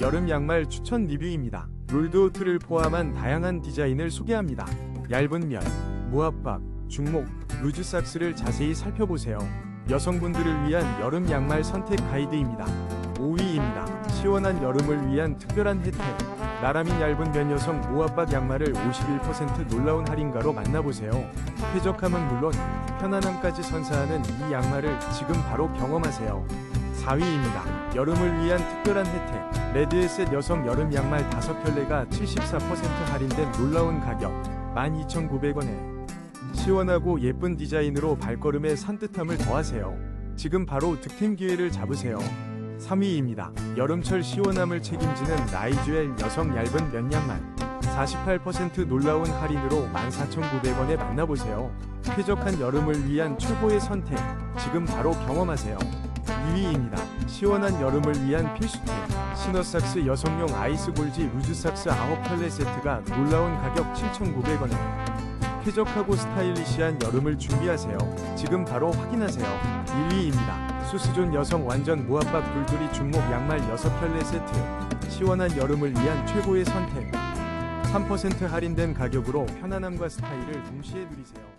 여름 양말 추천 리뷰입니다. 롤드호트를 포함한 다양한 디자인을 소개합니다. 얇은 면, 무압박, 중목, 루즈 삭스를 자세히 살펴보세요. 여성분들을 위한 여름 양말 선택 가이드입니다. 5위입니다. 시원한 여름을 위한 특별한 혜택. 나라민 얇은 면 여성 무압박 양말을 51% 놀라운 할인가로 만나보세요. 쾌적함은 물론 편안함까지 선사하는 이 양말을 지금 바로 경험하세요. 4위입니다. 여름을 위한 특별한 혜택. 레드에셋 여성 여름 양말 5켤레가 74% 할인된 놀라운 가격 12,900원에 시원하고 예쁜 디자인으로 발걸음에 산뜻함을 더하세요. 지금 바로 득템 기회를 잡으세요. 3위입니다. 여름철 시원함을 책임지는 나이주엘 여성 얇은 면 양말 48% 놀라운 할인으로 14,900원에 만나보세요. 쾌적한 여름을 위한 최고의 선택 지금 바로 경험하세요. 2위입니다. 시원한 여름을 위한 필수템 시너삭스 여성용 아이스 골지 루즈삭스 9켤레 세트가 놀라운 가격 7,900원에 쾌적하고 스타일리시한 여름을 준비하세요. 지금 바로 확인하세요. 1위입니다. 수수존 여성 완전 무압박 불두리 중목 양말 6켤레 세트 시원한 여름을 위한 최고의 선택 3% 할인된 가격으로 편안함과 스타일을 동시에 누리세요.